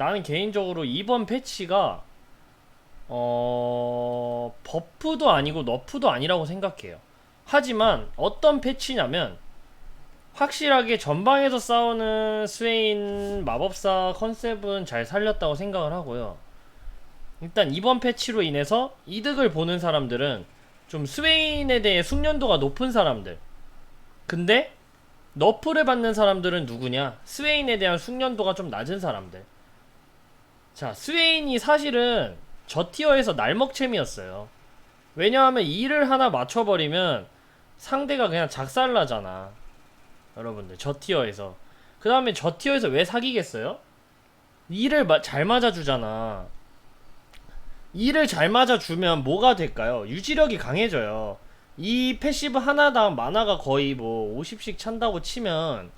나는 개인적으로 이번 패치가 어 버프도 아니고 너프도 아니라고 생각해요. 하지만 어떤 패치냐면 확실하게 전방에서 싸우는 스웨인 마법사 컨셉은 잘 살렸다고 생각을 하고요. 일단 이번 패치로 인해서 이득을 보는 사람들은 좀 스웨인에 대해 숙련도가 높은 사람들. 근데 너프를 받는 사람들은 누구냐? 스웨인에 대한 숙련도가 좀 낮은 사람들. 자, 스웨인이 사실은 저 티어에서 날먹챔이었어요. 왜냐하면 이를 하나 맞춰버리면 상대가 그냥 작살나잖아. 여러분들, 저 티어에서. 그 다음에 저 티어에서 왜 사기겠어요? 이를 마- 잘 맞아주잖아. 이를 잘 맞아주면 뭐가 될까요? 유지력이 강해져요. 이 패시브 하나당 만화가 거의 뭐 50씩 찬다고 치면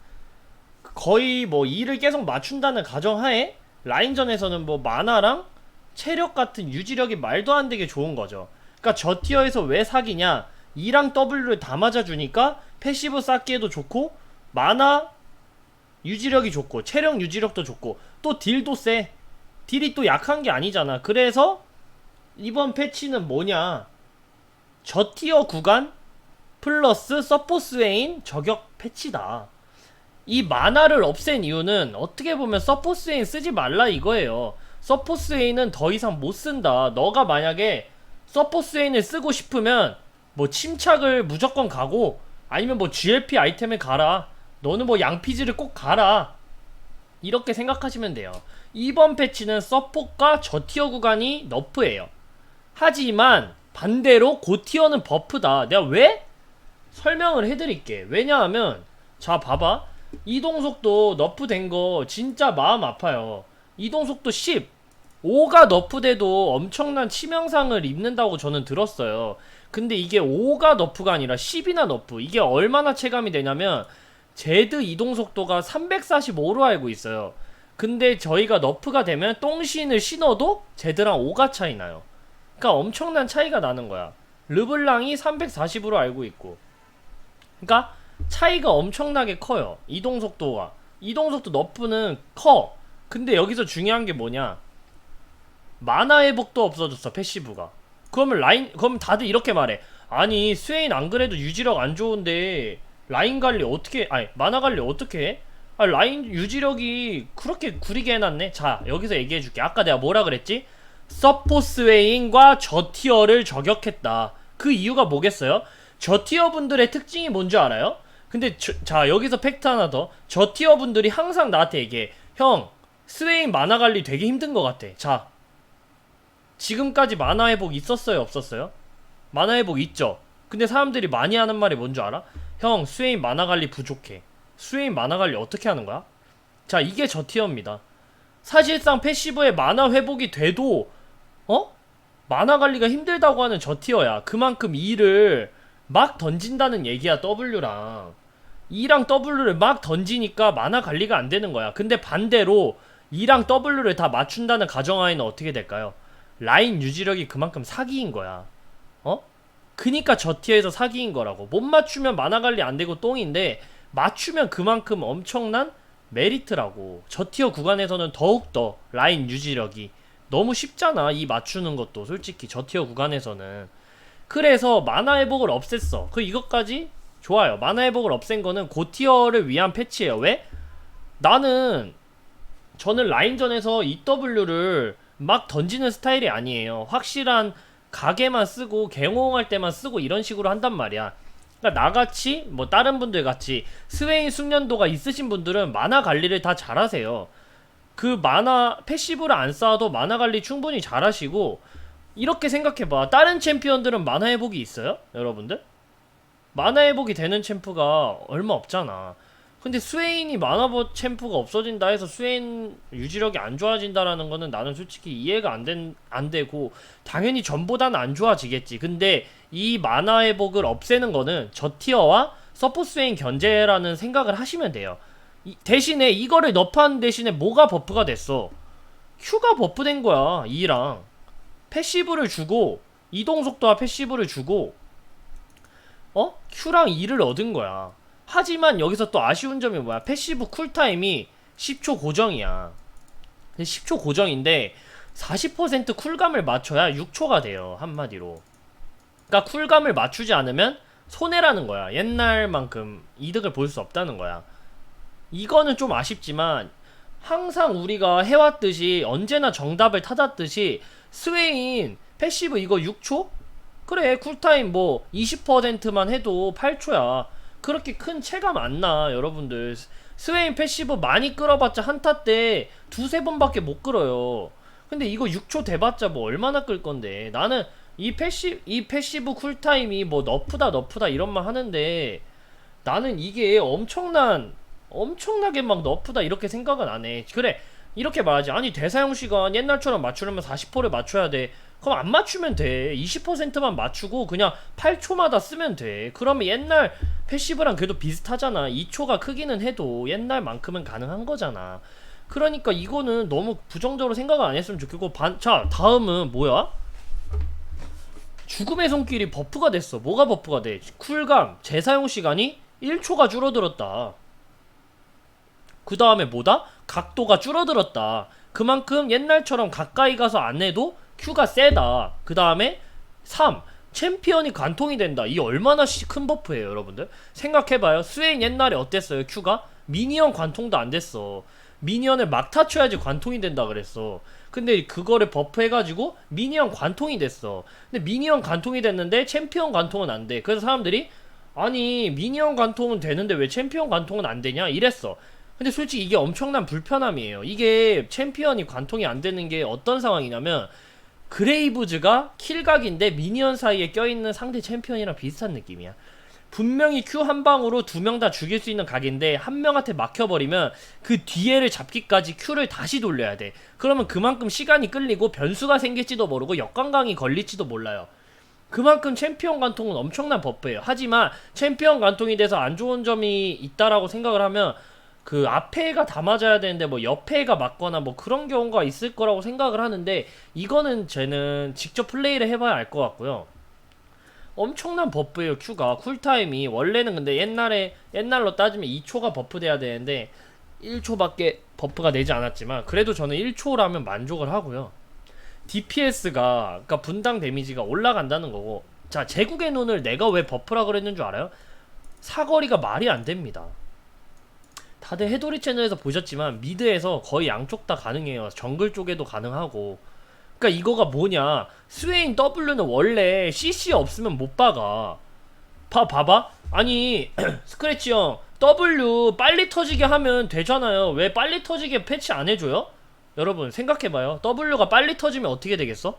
거의 뭐 2를 계속 맞춘다는 가정하에 라인전에서는 뭐 만화랑 체력 같은 유지력이 말도 안 되게 좋은 거죠. 그러니까 저 티어에서 왜 사기냐? 2랑 W를 다 맞아주니까 패시브 쌓기에도 좋고 만화 유지력이 좋고 체력 유지력도 좋고 또 딜도 세. 딜이 또 약한 게 아니잖아. 그래서 이번 패치는 뭐냐? 저 티어 구간 플러스 서포스웨인 저격 패치다. 이 만화를 없앤 이유는 어떻게 보면 서포스웨인 쓰지 말라 이거예요. 서포스웨인은 더 이상 못 쓴다. 너가 만약에 서포스웨인을 쓰고 싶으면 뭐 침착을 무조건 가고 아니면 뭐 GLP 아이템을 가라. 너는 뭐 양피지를 꼭 가라. 이렇게 생각하시면 돼요. 이번 패치는 서포과 저티어 구간이 너프예요. 하지만 반대로 고티어는 버프다. 내가 왜? 설명을 해드릴게. 왜냐하면 자 봐봐. 이동속도 너프된 거 진짜 마음 아파요. 이동속도 10. 5가 너프돼도 엄청난 치명상을 입는다고 저는 들었어요. 근데 이게 5가 너프가 아니라 10이나 너프. 이게 얼마나 체감이 되냐면 제드 이동속도가 345로 알고 있어요. 근데 저희가 너프가 되면 똥신을 신어도 제드랑 5가 차이 나요. 그러니까 엄청난 차이가 나는 거야. 르블랑이 340으로 알고 있고. 그러니까 차이가 엄청나게 커요. 이동 속도가. 이동 속도 너프는 커. 근데 여기서 중요한 게 뭐냐? 만화 회복도 없어졌어, 패시브가. 그러면 라인 그럼 다들 이렇게 말해. 아니, 스웨인 안 그래도 유지력 안 좋은데 라인 관리 어떻게 아니, 만화 관리 어떻게 해? 아, 라인 유지력이 그렇게 구리게 해놨네. 자, 여기서 얘기해 줄게. 아까 내가 뭐라 그랬지? 서포스웨인과 저티어를 저격했다. 그 이유가 뭐겠어요? 저티어 분들의 특징이 뭔지 알아요? 근데 저- 자 여기서 팩트 하나 더 저 티어 분들이 항상 나한테 얘기해 형 스웨인 만화 관리 되게 힘든 것 같아 자 지금까지 만화 회복 있었어요 없었어요? 만화 회복 있죠 근데 사람들이 많이 하는 말이 뭔지 알아? 형 스웨인 만화 관리 부족해 스웨인 만화 관리 어떻게 하는 거야? 자 이게 저 티어입니다 사실상 패시브에 만화 회복이 돼도 어? 만화 관리가 힘들다고 하는 저 티어야. 그만큼 E를 막 던진다는 얘기야, W랑. E랑 W를 막 던지니까 만화 관리가 안 되는 거야. 근데 반대로 E랑 W를 다 맞춘다는 가정하에는 어떻게 될까요? 라인 유지력이 그만큼 사기인 거야. 어? 그니까 저 티어에서 사기인 거라고. 못 맞추면 만화 관리 안 되고 똥인데, 맞추면 그만큼 엄청난 메리트라고. 저 티어 구간에서는 더욱더 라인 유지력이 너무 쉽잖아 이 맞추는 것도 솔직히 저 티어 구간에서는 그래서 만화 회복을 없앴어 그 이것까지 좋아요. 만화 회복을 없앤 거는 고티어를 위한 패치예요. 왜? 나는 저는 라인전에서 EW를 막 던지는 스타일이 아니에요. 확실한 가게만 쓰고 갱호할 때만 쓰고 이런 식으로 한단 말이야. 그러니까 나같이 뭐 다른 분들 같이 스웨인 숙련도가 있으신 분들은 만화 관리를 다 잘하세요. 그 만화 패시브를 안 쌓아도 만화 관리 충분히 잘하시고 이렇게 생각해봐. 다른 챔피언들은 만화 회복이 있어요? 여러분들 만화 회복이 되는 챔프가 얼마 없잖아. 근데 스웨인이 만화버 챔프가 없어진다 해서 스웨인 유지력이 안 좋아진다라는 거는 나는 솔직히 이해가 안, 된, 안 되고 당연히 전보다는 안 좋아지겠지. 근데 이 만화 회복을 없애는 거는 저 티어와 서포 스웨인 견제라는 생각을 하시면 돼요. 이- 대신에 이거를 너프하는 대신에 뭐가 버프가 됐어? Q가 버프된 거야 E랑. 패시브를 주고 이동 속도와 패시브를 주고 어? Q랑 E를 얻은 거야 하지만 여기서 또 아쉬운 점이 뭐야 패시브 쿨타임이 10초 고정이야 근데 10초 고정인데 40% 쿨감을 맞춰야 6초가 돼요. 한마디로. 그러니까 쿨감을 맞추지 않으면 손해라는 거야. 옛날만큼 이득을 볼 수 없다는 거야. 이거는 좀 아쉽지만 항상 우리가 해왔듯이 언제나 정답을 찾았듯이 스웨인 패시브 이거 6초? 그래 쿨타임 뭐 20%만 해도 8초야. 그렇게 큰 체감 안 나, 여러분들. 스웨인 패시브 많이 끌어봤자 한타 때 두세 번밖에 못 끌어요. 근데 이거 6초 돼봤자 뭐 얼마나 끌 건데. 나는 이 패시, 이 패시브 쿨타임이 뭐 너프다, 너프다 이런 말 하는데 나는 이게 엄청난, 엄청나게 막 너프다 이렇게 생각은 안 해. 그래, 이렇게 말하지. 아니, 대사용 시간 옛날처럼 맞추려면 40%를 맞춰야 돼. 그럼 안 맞추면 돼. 20%만 맞추고 그냥 8초마다 쓰면 돼. 그러면 옛날 패시브랑 그래도 비슷하잖아. 2초가 크기는 해도 옛날만큼은 가능한 거잖아. 그러니까 이거는 너무 부정적으로 생각을 안 했으면 좋겠고 반, 자 다음은 뭐야? 죽음의 손길이 버프가 됐어. 뭐가 버프가 돼? 쿨감, 재사용 시간이 1초가 줄어들었다. 그 다음에 뭐다? 각도가 줄어들었다. 그만큼 옛날처럼 가까이 가서 안 해도 Q가 세다. 그 다음에 3. 챔피언이 관통이 된다. 이 얼마나 시- 큰 버프예요, 여러분들? 생각해봐요. 스웨인 옛날에 어땠어요, Q가? 미니언 관통도 안 됐어. 미니언을 막 타 쳐야지 관통이 된다 그랬어. 근데 그거를 버프해가지고 미니언 관통이 됐어. 근데 미니언 관통이 됐는데 챔피언 관통은 안 돼. 그래서 사람들이 아니 미니언 관통은 되는데 왜 챔피언 관통은 안 되냐 이랬어. 근데 솔직히 이게 엄청난 불편함이에요. 이게 챔피언이 관통이 안 되는 게 어떤 상황이냐면 그레이브즈가 킬각인데 미니언 사이에 껴있는 상대 챔피언이랑 비슷한 느낌이야. 분명히 Q 한 방으로 두 명 다 죽일 수 있는 각인데 한 명한테 막혀버리면 그 뒤에를 잡기까지 Q를 다시 돌려야 돼. 그러면 그만큼 시간이 끌리고 변수가 생길지도 모르고 역관광이 걸릴지도 몰라요. 그만큼 챔피언 관통은 엄청난 버프예요. 하지만 챔피언 관통이 돼서 안 좋은 점이 있다라고 생각을 하면 그 앞에가 다 맞아야 되는데 뭐 옆에가 맞거나 뭐 그런 경우가 있을 거라고 생각을 하는데 이거는 쟤는 직접 플레이를 해봐야 알 것 같고요. 엄청난 버프예요 Q가 쿨타임이 원래는 근데 옛날에 옛날로 따지면 2초가 버프돼야 되는데 1초밖에 버프가 되지 않았지만 그래도 저는 1초라면 만족을 하고요. DPS가 그러니까 분당 데미지가 올라간다는 거고 자 제국의 눈을 내가 왜 버프라 그랬는 줄 알아요? 사거리가 말이 안 됩니다. 다들 해도리 채널에서 보셨지만 미드에서 거의 양쪽 다 가능해요. 정글 쪽에도 가능하고. 그러니까 이거가 뭐냐? 스웨인 W는 원래 CC 없으면 못 박아. 봐 봐봐. 아니 스크래치 형 W 빨리 터지게 하면 되잖아요. 왜 빨리 터지게 패치 안 해줘요? 여러분 생각해봐요. W가 빨리 터지면 어떻게 되겠어?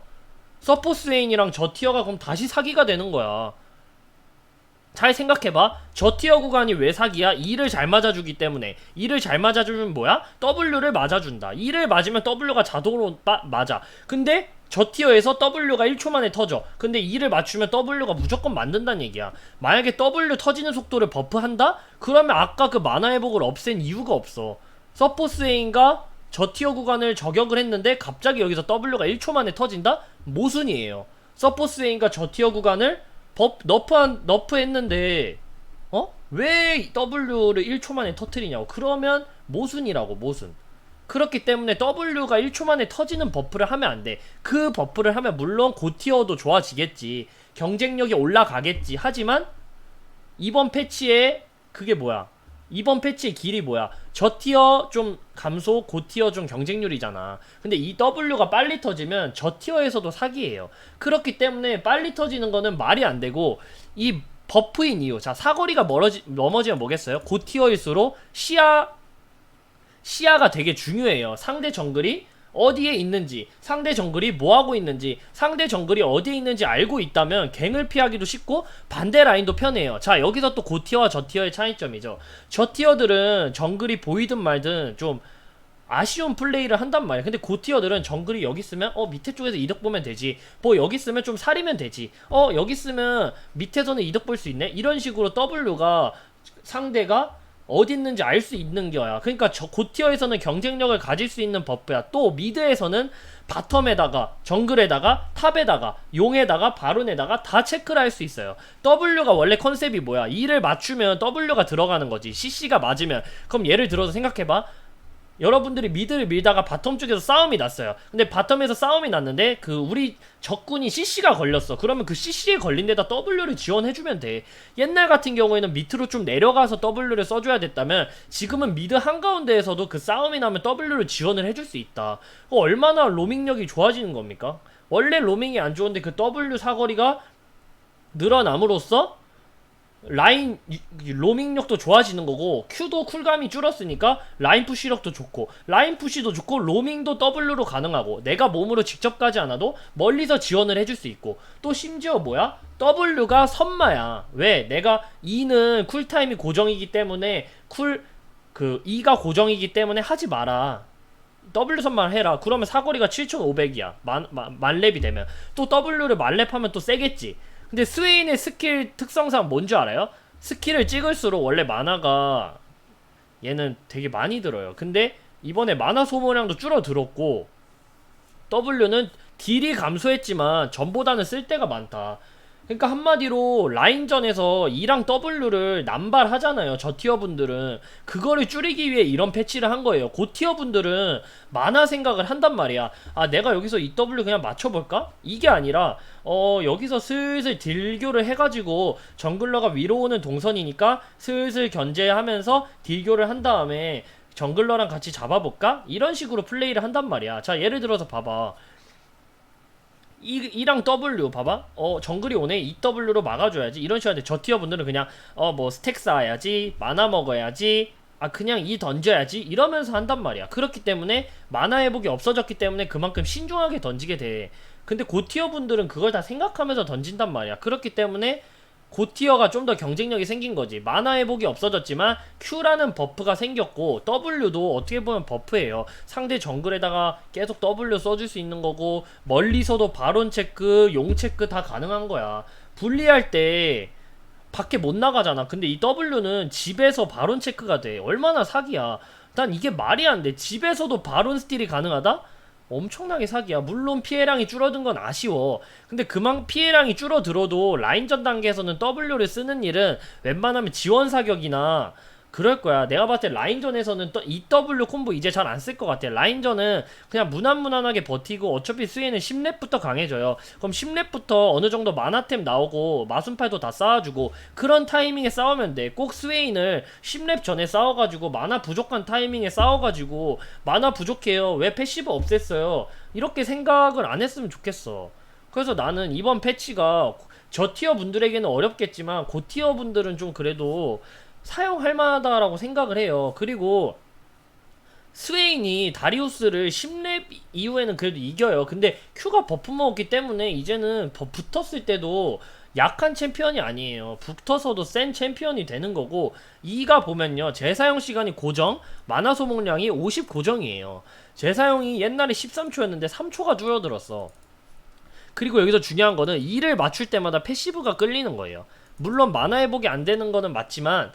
서포 스웨인이랑 저 티어가 그럼 다시 사기가 되는 거야. 잘 생각해봐. 저 티어 구간이 왜 사기야? 2를 잘 맞아주기 때문에. 2를 잘 맞아주면 뭐야? W를 맞아준다. 2를 맞으면 W가 자동으로 빠- 맞아. 근데 저 티어에서 W가 1초 만에 터져. 근데 2를 맞추면 W가 무조건 맞는다는 얘기야. 만약에 W 터지는 속도를 버프한다? 그러면 아까 그 만화 회복을 없앤 이유가 없어. 서포스웨인가 저 티어 구간을 저격을 했는데 갑자기 여기서 W가 1초 만에 터진다? 모순이에요. 서포스웨인가 저 티어 구간을 법 너프한 너프 했는데 어? 왜 W를 1초 만에 터트리냐고. 그러면 모순이라고 모순. 그렇기 때문에 W가 1초 만에 터지는 버프를 하면 안 돼. 그 버프를 하면 물론 고티어도 좋아지겠지. 경쟁력이 올라가겠지. 하지만 이번 패치에 그게 뭐야? 이번 패치의 길이 뭐야? 저 티어 좀 감소, 고 티어 좀 경쟁률이잖아. 근데 이 W가 빨리 터지면 저 티어에서도 사기예요. 그렇기 때문에 빨리 터지는 거는 말이 안 되고 이 버프인 이유. 자, 사거리가 멀어지, 넘어지면 뭐겠어요? 고 티어일수록 시야 시야가 되게 중요해요. 상대 정글이 어디에 있는지, 상대 정글이 뭐 하고 있는지, 상대 정글이 어디에 있는지 알고 있다면 갱을 피하기도 쉽고 반대 라인도 편해요. 자, 여기서 또 고티어와 저티어의 차이점이죠. 저티어들은 정글이 보이든 말든 좀 아쉬운 플레이를 한단 말이야. 근데 고티어들은 정글이 여기 있으면 어 밑에 쪽에서 이득 보면 되지. 뭐 여기 있으면 좀 사리면 되지. 어 여기 있으면 밑에서는 이득 볼 수 있네. 이런 식으로 W가 상대가 어디 있는지 알 수 있는 거야. 그러니까 저 고티어에서는 경쟁력을 가질 수 있는 버프야. 또 미드에서는 바텀에다가 정글에다가 탑에다가 용에다가 바론에다가 다 체크를 할 수 있어요. W가 원래 컨셉이 뭐야? 2를 맞추면 W가 들어가는 거지. CC가 맞으면 그럼 예를 들어서 생각해 봐. 여러분들이 미드를 밀다가 바텀 쪽에서 싸움이 났어요. 근데 바텀에서 싸움이 났는데 그 우리 적군이 CC가 걸렸어. 그러면 그 CC에 걸린 데다 W를 지원해주면 돼. 옛날 같은 경우에는 밑으로 좀 내려가서 W를 써줘야 됐다면 지금은 미드 한가운데에서도 그 싸움이 나면 W를 지원을 해줄 수 있다. 그 얼마나 로밍력이 좋아지는 겁니까? 원래 로밍이 안 좋은데 그 W 사거리가 늘어남으로써 라인 로밍력도 좋아지는 거고 Q도 쿨감이 줄었으니까 라인 푸시력도 좋고 라인 푸시도 좋고 로밍도 W로 가능하고 내가 몸으로 직접 가지 않아도 멀리서 지원을 해줄 수 있고 또 심지어 뭐야 W가 선마야 왜 내가 E는 쿨타임이 고정이기 때문에 쿨 그 E가 고정이기 때문에 하지 마라 W 선만 해라. 그러면 사거리가 7,500이야. 만, 만, 만렙이 되면. 또 W를 만렙하면 또 세겠지. 근데 스웨인의 스킬 특성상 뭔지 알아요? 스킬을 찍을수록 원래 마나가 얘는 되게 많이 들어요. 근데 이번에 마나 소모량도 줄어들었고 W는 딜이 감소했지만 전보다는 쓸 데가 많다. 그러니까 한마디로 라인전에서 E랑 W를 남발하잖아요. 저 티어 분들은 그거를 줄이기 위해 이런 패치를 한 거예요. 고 티어 분들은 만화 생각을 한단 말이야. 아 내가 여기서 이 W 그냥 맞춰볼까? 이게 아니라 어 여기서 슬슬 딜교를 해가지고 정글러가 위로 오는 동선이니까 슬슬 견제하면서 딜교를 한 다음에 정글러랑 같이 잡아볼까? 이런 식으로 플레이를 한단 말이야. 자 예를 들어서 봐봐. 이, E랑 W 봐봐. 어 정글이 오네. 이 W로 막아줘야지. 이런 식으로 저 티어 분들은 그냥 어 뭐 스택 쌓아야지 마나 먹어야지 아 그냥 이 던져야지 이러면서 한단 말이야. 그렇기 때문에 마나 회복이 없어졌기 때문에 그만큼 신중하게 던지게 돼. 근데 고티어 분들은 그걸 다 생각하면서 던진단 말이야. 그렇기 때문에 고티어가 좀 더 경쟁력이 생긴 거지. 마나 회복이 없어졌지만 Q라는 버프가 생겼고 W도 어떻게 보면 버프예요. 상대 정글에다가 계속 W 써줄 수 있는 거고 멀리서도 바론 체크, 용 체크 다 가능한 거야. 분리할 때 밖에 못 나가잖아. 근데 이 W는 집에서 바론 체크가 돼. 얼마나 사기야. 난 이게 말이 안 돼. 집에서도 바론 스틸이 가능하다? 엄청나게 사기야. 물론 피해량이 줄어든 건 아쉬워. 근데 그만 피해량이 줄어들어도 라인전 단계에서는 W를 쓰는 일은 웬만하면 지원 사격이나 그럴 거야. 내가 봤을 때 라인전에서는 또 EW 콤보 이제 잘 안 쓸 것 같아. 라인전은 그냥 무난무난하게 버티고 어차피 스웨는 10렙부터 강해져요. 그럼 10렙부터 어느 정도 마나템 나오고 마순팔도 다 쌓아주고 그런 타이밍에 싸우면 돼. 꼭 스웨인을 10렙 전에 싸워가지고 마나 부족한 타이밍에 싸워가지고 마나 부족해요. 왜 패시브 없앴어요? 이렇게 생각을 안 했으면 좋겠어. 그래서 나는 이번 패치가 저 티어 분들에게는 어렵겠지만 고 티어 분들은 좀 그래도 사용할 만하다라고 생각을 해요. 그리고 스웨인이 다리우스를 10렙 이후에는 그래도 이겨요. 근데 Q가 버프 먹었기 때문에 이제는 버- 붙었을 때도 약한 챔피언이 아니에요. 붙어서도 센 챔피언이 되는 거고 2가 보면요. 재사용 시간이 고정, 만화 소모량이 50 고정이에요. 재사용이 옛날에 13초였는데 3초가 줄어들었어. 그리고 여기서 중요한 거는 2를 맞출 때마다 패시브가 끌리는 거예요. 물론 만화 회복이 안 되는 거는 맞지만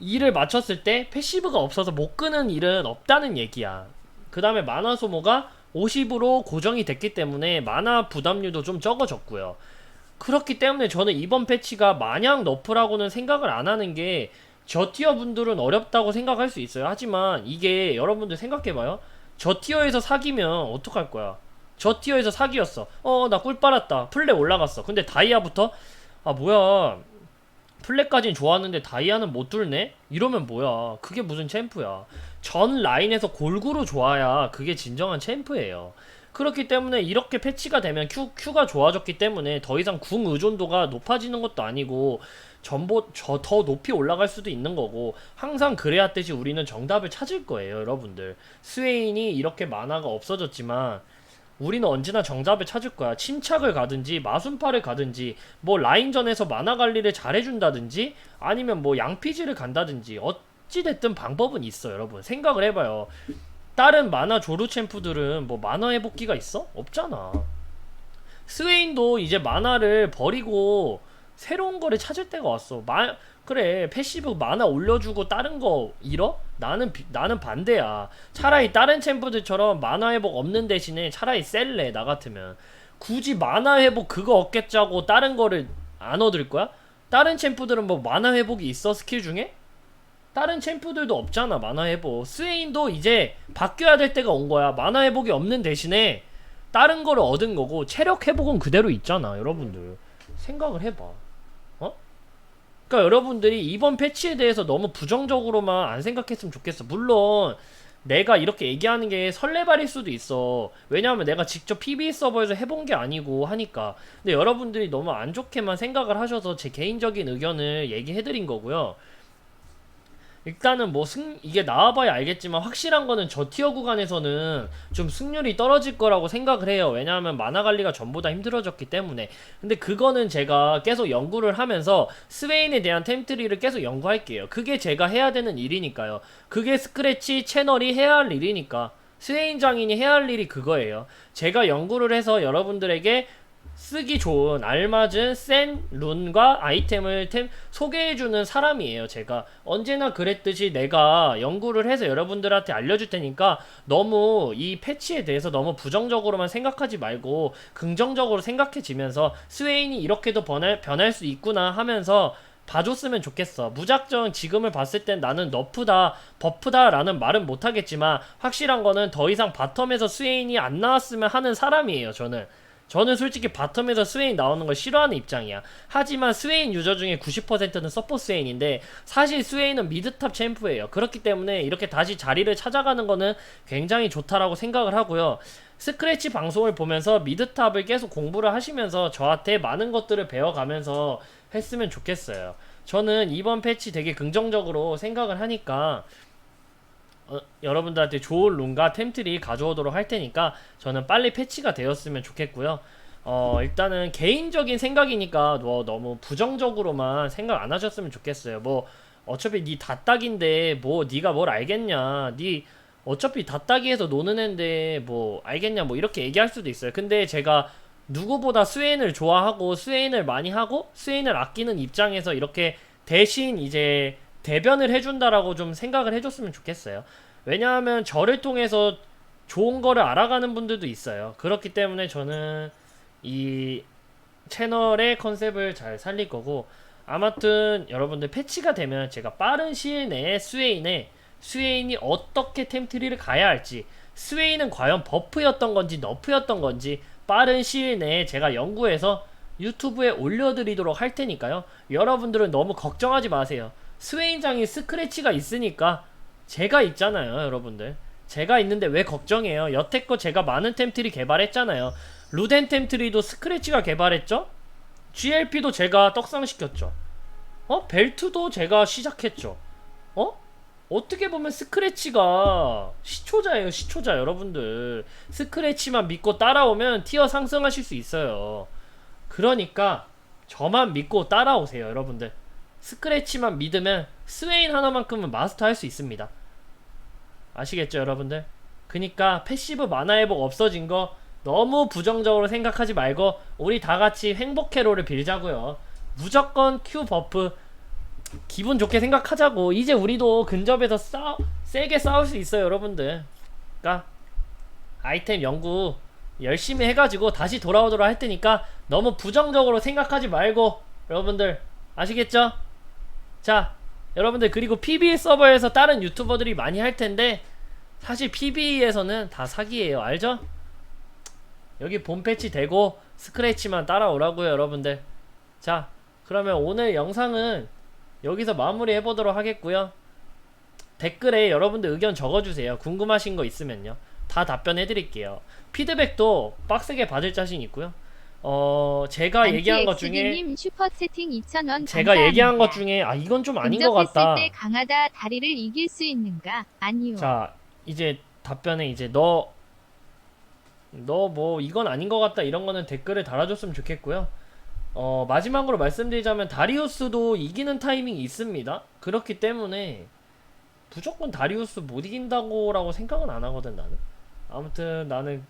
2를 맞췄을 때 패시브가 없어서 못 끄는 일은 없다는 얘기야. 그 다음에 만화 소모가 50으로 고정이 됐기 때문에 만화 부담률도 좀 적어졌고요. 그렇기 때문에 저는 이번 패치가 마냥 너프라고는 생각을 안 하는 게 저 티어 분들은 어렵다고 생각할 수 있어요. 하지만 이게 여러분들 생각해봐요. 저 티어에서 사기면 어떡할 거야? 저 티어에서 사기였어. 어, 나 꿀 빨았다. 플레 올라갔어. 근데 다이아부터 아 뭐야? 플랫까진 좋았는데 다이아는 못 뚫네? 이러면 뭐야? 그게 무슨 챔프야? 전 라인에서 골고루 좋아야 그게 진정한 챔프예요. 그렇기 때문에 이렇게 패치가 되면 Q, Q가 좋아졌기 때문에 더 이상 궁 의존도가 높아지는 것도 아니고 전보 저 더 높이 올라갈 수도 있는 거고 항상 그래야듯이 우리는 정답을 찾을 거예요, 여러분들. 스웨인이 이렇게 만화가 없어졌지만 우리는 언제나 정답을 찾을 거야. 침착을 가든지 마순파를 가든지 뭐 라인전에서 만화 관리를 잘해준다든지 아니면 뭐 양피지를 간다든지 어찌 됐든 방법은 있어, 여러분. 생각을 해봐요. 다른 만화 조루 챔프들은 뭐 만화 회복기가 있어? 없잖아. 스웨인도 이제 만화를 버리고 새로운 거를 찾을 때가 왔어. 마, 그래 패시브 만화 올려주고 다른 거 잃어? 나는 비- 나는 반대야. 차라리 다른 챔프들처럼 만화 회복 없는 대신에 차라리 셀래 나 같으면 굳이 만화 회복 그거 얻겠자고 다른 거를 안 얻을 거야? 다른 챔프들은 뭐 만화 회복이 있어 스킬 중에? 다른 챔프들도 없잖아 만화 회복 스웨인도 이제 바뀌어야 될 때가 온 거야 만화 회복이 없는 대신에 다른 거를 얻은 거고 체력 회복은 그대로 있잖아 여러분들 생각을 해봐 어? 그러니까 여러분들이 이번 패치에 대해서 너무 부정적으로만 안 생각했으면 좋겠어. 물론 내가 이렇게 얘기하는 게 설레발일 수도 있어. 왜냐하면 내가 직접 PB 서버에서 해본 게 아니고 하니까. 근데 여러분들이 너무 안 좋게만 생각을 하셔서 제 개인적인 의견을 얘기해드린 거고요 일단은 뭐 승 이게 나와봐야 알겠지만 확실한 거는 저 티어 구간에서는 좀 승률이 떨어질 거라고 생각을 해요. 왜냐하면 만화 관리가 전보다 힘들어졌기 때문에. 근데 그거는 제가 계속 연구를 하면서 스웨인에 대한 템트리를 계속 연구할게요. 그게 제가 해야 되는 일이니까요. 그게 스크래치 채널이 해야 할 일이니까. 스웨인 장인이 해야 할 일이 그거예요. 제가 연구를 해서 여러분들에게 쓰기 좋은 알맞은 센 룬과 아이템을 템 소개해주는 사람이에요. 제가 언제나 그랬듯이 내가 연구를 해서 여러분들한테 알려줄 테니까 너무 이 패치에 대해서 너무 부정적으로만 생각하지 말고 긍정적으로 생각해지면서 스웨인이 이렇게도 변할, 변할 수 있구나 하면서 봐줬으면 좋겠어. 무작정 지금을 봤을 땐 나는 너프다, 버프다 라는 말은 못하겠지만 확실한 거는 더 이상 바텀에서 스웨인이 안 나왔으면 하는 사람이에요. 저는. 저는 솔직히 바텀에서 스웨인 나오는 걸 싫어하는 입장이야. 하지만 스웨인 유저 중에 90%는 서포 스웨인인데 사실 스웨인은 미드탑 챔프예요. 그렇기 때문에 이렇게 다시 자리를 찾아가는 거는 굉장히 좋다라고 생각을 하고요. 스크래치 방송을 보면서 미드탑을 계속 공부를 하시면서 저한테 많은 것들을 배워가면서 했으면 좋겠어요. 저는 이번 패치 되게 긍정적으로 생각을 하니까 어, 여러분들한테 좋은 룬과 템트리 가져오도록 할 테니까 저는 빨리 패치가 되었으면 좋겠고요. 어, 일단은 개인적인 생각이니까 뭐 너무 부정적으로만 생각 안 하셨으면 좋겠어요. 뭐 어차피 니 다딱인데 뭐 니가 뭘 알겠냐. 니 어차피 다딱이에서 노는 앤데 뭐 알겠냐 뭐 이렇게 얘기할 수도 있어요. 근데 제가 누구보다 스웨인을 좋아하고 스웨인을 많이 하고 스웨인을 아끼는 입장에서 이렇게 대신 이제 대변을 해준다라고 좀 생각을 해줬으면 좋겠어요. 왜냐하면 저를 통해서 좋은 거를 알아가는 분들도 있어요. 그렇기 때문에 저는 이 채널의 컨셉을 잘 살릴 거고 아무튼 여러분들 패치가 되면 제가 빠른 시일 내에 스웨인에 스웨인이 어떻게 템트리를 가야 할지 스웨인은 과연 버프였던 건지 너프였던 건지 빠른 시일 내에 제가 연구해서 유튜브에 올려드리도록 할 테니까요. 여러분들은 너무 걱정하지 마세요. 스웨인장이 스크래치가 있으니까 제가 있잖아요, 여러분들. 제가 있는데 왜 걱정해요? 여태껏 제가 많은 템트리 개발했잖아요. 루덴 템트리도 스크래치가 개발했죠? GLP도 제가 떡상시켰죠. 어? 벨트도 제가 시작했죠. 어? 어떻게 보면 스크래치가 시초자예요, 시초자 여러분들. 스크래치만 믿고 따라오면 티어 상승하실 수 있어요. 그러니까 저만 믿고 따라오세요, 여러분들. 스크래치만 믿으면 스웨인 하나만큼은 마스터 할 수 있습니다. 아시겠죠, 여러분들? 그니까 패시브 만화 회복 없어진 거 너무 부정적으로 생각하지 말고 우리 다 같이 행복해로를 빌자고요. 무조건 Q 버프 기분 좋게 생각하자고. 이제 우리도 근접에서 싸 세게 싸울 수 있어요, 여러분들. 그러니까 아이템 연구 열심히 해가지고 다시 돌아오도록 할 테니까 너무 부정적으로 생각하지 말고 여러분들 아시겠죠? 자, 여러분들 그리고 PB 서버에서 다른 유튜버들이 많이 할 텐데 사실 PB에서는 다 사기예요. 알죠? 여기 본 패치 되고 스크래치만 따라오라고요, 여러분들. 자, 그러면 오늘 영상은 여기서 마무리 해보도록 하겠고요. 댓글에 여러분들 의견 적어주세요. 궁금하신 거 있으면요. 다 답변해드릴게요. 피드백도 빡세게 받을 자신 있고요. 어, 제가 얘기한 것 중에 님 슈퍼 채팅 2,000원 제가 얘기한 것 중에 아 이건 좀 아닌 것 같다. 때 강하다 다리를 이길 수 있는가? 아니요. 자 이제 답변에 이제 너 너 뭐 이건 아닌 것 같다 이런 거는 댓글에 달아줬으면 좋겠고요. 어 마지막으로 말씀드리자면 다리우스도 이기는 타이밍이 있습니다. 그렇기 때문에 무조건 다리우스 못 이긴다고라고 생각은 안 하거든 나는. 아무튼 나는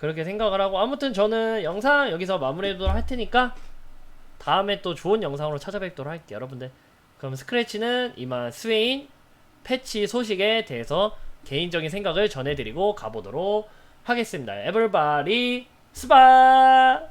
그렇게 생각을 하고 아무튼 저는 영상 여기서 마무리해도록 할 테니까 다음에 또 좋은 영상으로 찾아뵙도록 할게요 여러분들. 그럼 스크래치는 이만 스웨인 패치 소식에 대해서 개인적인 생각을 전해드리고 가보도록 하겠습니다. 에블바리 스바